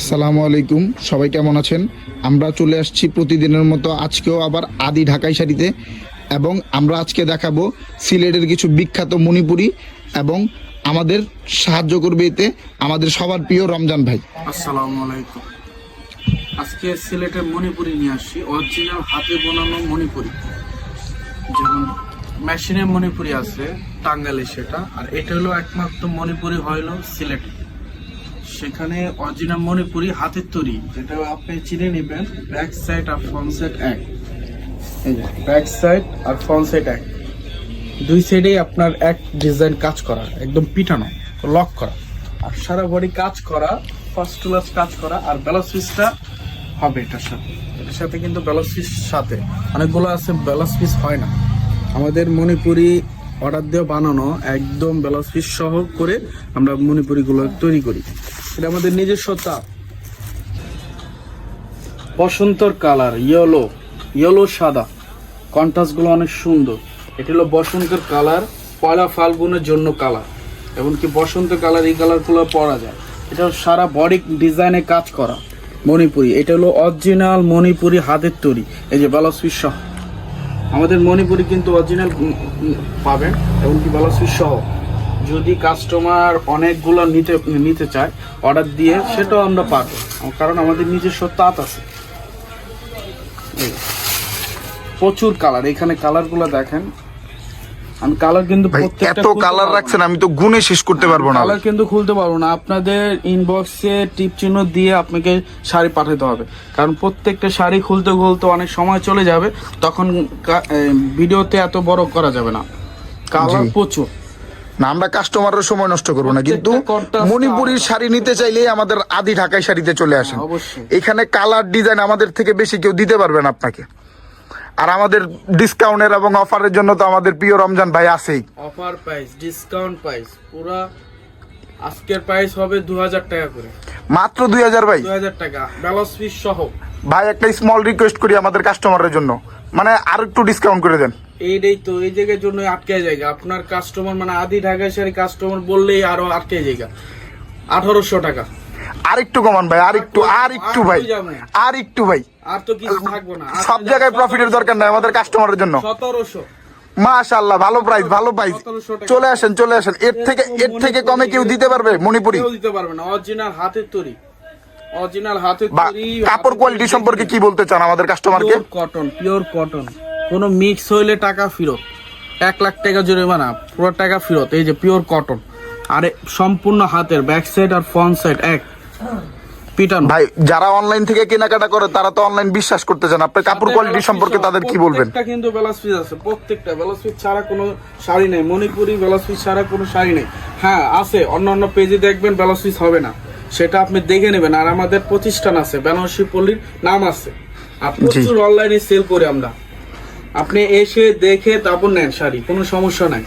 আসসালামু আলাইকুম। সবাই কেমন আছেন? আমরা চলে আসছি প্রতিদিনের মতো আজকেও আবার আদি ঢাকাই শাড়িতে এবং আমরা আজকে দেখাবো সিলেটের কিছু বিখ্যাত মণিপুরি এবং আমাদের সাহায্য করবে এতে আমাদের সবার প্রিয় রমজান ভাই। আসসালামু আলাইকুম। আজকে সিলেটের মণিপুরি নিয়ে আসছি। অরিজিনাল হাতে বানানো মণিপুরি। যেমন মেশিনের মণিপুরি আছে টাঙ্গালে সেটা। আর এটা হলো একমাত্র মণিপুরি হইল সিলেটে। সেখানে অরিজিনাল মণিপুরি হাতের তৈরি। যেটা আপনি চিনে নেবেন ব্যাক সাইড আর ফ্রন্ট সাইড এক। এই যে ব্যাক সাইড আর ফ্রন্ট সাইড এক। দুই সাইডেই আপনার এক ডিজাইন কাজ করা, একদম পিটানো লক করা। আর সারা বডি কাজ করা ফার্স্ট ক্লাস কাজ করা, আর ব্যালান্স পিসটা হবে এটার সাথে। এটার সাথে কিন্তু ব্যালান্স পিস সাথে। অনেকগুলো আছে ব্যালান্স পিস হয় না। আমাদের মণিপুরি অর্ডার দিয়ে বানানো একদম ব্যালান্স পিস সহ করে আমরা মণিপুরিগুলো তৈরি করি। এটা আমাদের নিজস্বতা। বসন্তর কালার, ইয়েলো ইয়েলো সাদা। কন্ট্রাস্টগুলো অনেক সুন্দর। এটা হলো বসন্তের কালার, পয়লা ফাল্গুনের জন্য কালার। এমনকি বসন্ত কালার এই কালারগুলো পরা যায়। এটা সারা বডি ডিজাইনে কাজ করা মণিপুরি। এটা হলো অরিজিনাল মণিপুরি হাতের তৈরি। এই যে বালাসুই সহ আমাদের মণিপুরি কিন্তু অরিজিনাল পাবেন, এমনকি বালাসুই সহ যদি কাস্টমার অনেকগুলো নিতে নিতে চায় অর্ডার দিয়ে সেটাও আমরা পাবো। কারণ আমাদের নিজস্ব তাঁত আছে। প্রচুর কালার এখানে কালারগুলো দেখেন। আমি কালার কিন্তু এত কালার। রাখছেন আমি তো গুনে শেষ করতে পারব না। কালার কিন্তু খুলতে পারব না। আপনাদের ইনবক্সে টিপ চিহ্ন দিয়ে আপনাকে শাড়ি পাঠাতে হবে। কারণ প্রত্যেকটা শাড়ি খুলতে খুলতে অনেক সময় চলে যাবে। তখন ভিডিওতে এত বড় করা যাবে না। কালার প্রচুর। না আমরা কাস্টমারের সময় নষ্ট করব না কিন্তু মণিপুরির শাড়ি নিতে চাইলেই আমাদের আদি ঢাকায় শাড়িতে চলে আসেন। হ্যাঁ, এখানে কালার ডিজাইন আমাদের থেকে বেশি কেউ দিতে পারবেন আপনাকে। আর আমাদের ডিসকাউন্টের এবং অফারের জন্য তো আমাদের প্রিয় রমজান ভাই আছেই। অফার প্রাইস ডিসকাউন্ট প্রাইস পুরা আজকের প্রাইস হবে দু হাজার টাকা করে। মাত্র দুই হাজার ভাই। দু হাজার টাকা ব্যালান্স ফিস সহ। ভাই একটা স্মল রিকোয়েস্ট করি আমাদের কাস্টমারের জন্য। মানে আর একটু ডিসকাউন্ট করে দেন। এইটাই তো এই জায়গার জন্য আটকে জায়গা। আপনার কাস্টমার মানে আদি ঢাকায় সারি কাস্টমার বললেই আরও আটকে জায়গা। আঠারোশো টাকা। আর একটু কমান ভাই আর একটু আর একটু ভাই আর একটু ভাই। আর তো কিছু থাকব না। সব জায়গায় প্রফিটের দরকার নাই আমাদের কাস্টমারের জন্য। সতেরোশো। মাশাআল্লাহ ভালো প্রাইস ভালো প্রাইস চলে আসেন চলে আসেন। এর থেকে এর থেকে কমে কেউ দিতে পারবে? মণিপুরি। দিতে পারবে না। অরিজিনাল হাতের তৈরি। অরিজিনাল হাতের তৈরি কাপড় কোয়ালিটি সম্পর্কে কি বলতে চান আমাদের কাস্টমারকে কটন পিওর কটন কোনো মিক্স হইলে টাকা ফেরত। এক লাখ টাকা জরিমানা পুরো টাকা ফেরত। এই যে পিওর কটন আরে সম্পূর্ণ হাতের ব্যাক সাইড আর ফ্রন্ট সাইড এক। পিটানো। ভাই যারা অনলাইন থেকে কেনাকাটা করে তারা তো অনলাইন বিশ্বাস করতে চান আপনি কাপড় কোয়ালিটি সম্পর্কে তাদের কি বলবেন? প্রত্যেকটা কিন্তু ব্লাউজ পিস আছে প্রত্যেকটা। ব্লাউজ পিস ছাড়া কোনো শাড়ি নেই। মণিপুরি ব্লাউজ পিস ছাড়া কোনো শাড়ি নেই। হ্যাঁ আছে। অন্য অন্য পেজে দেখবেন ব্লাউজ পিস হবে না। সেটা আপনি দেখে নেবেন। আর আমাদের প্রতিষ্ঠান আছে বেনারসি পল্লীর নাম আছে। আর প্রচুর অনলাইনে সেল করি আমরা। আপনি এসে দেখে তারপর নেন শাড়ি কোনো সমস্যা নাই।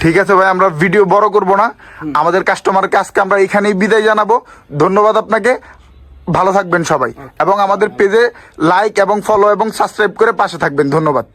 ঠিক আছে ভাই আমরা ভিডিও বড় করব না। আমাদের কাস্টমারকে আজকে আমরা এখানেই বিদায় জানাব। ধন্যবাদ আপনাকে। ভালো থাকবেন সবাই। এবং আমাদের পেজে লাইক এবং ফলো এবং সাবস্ক্রাইব করে পাশে থাকবেন। ধন্যবাদ।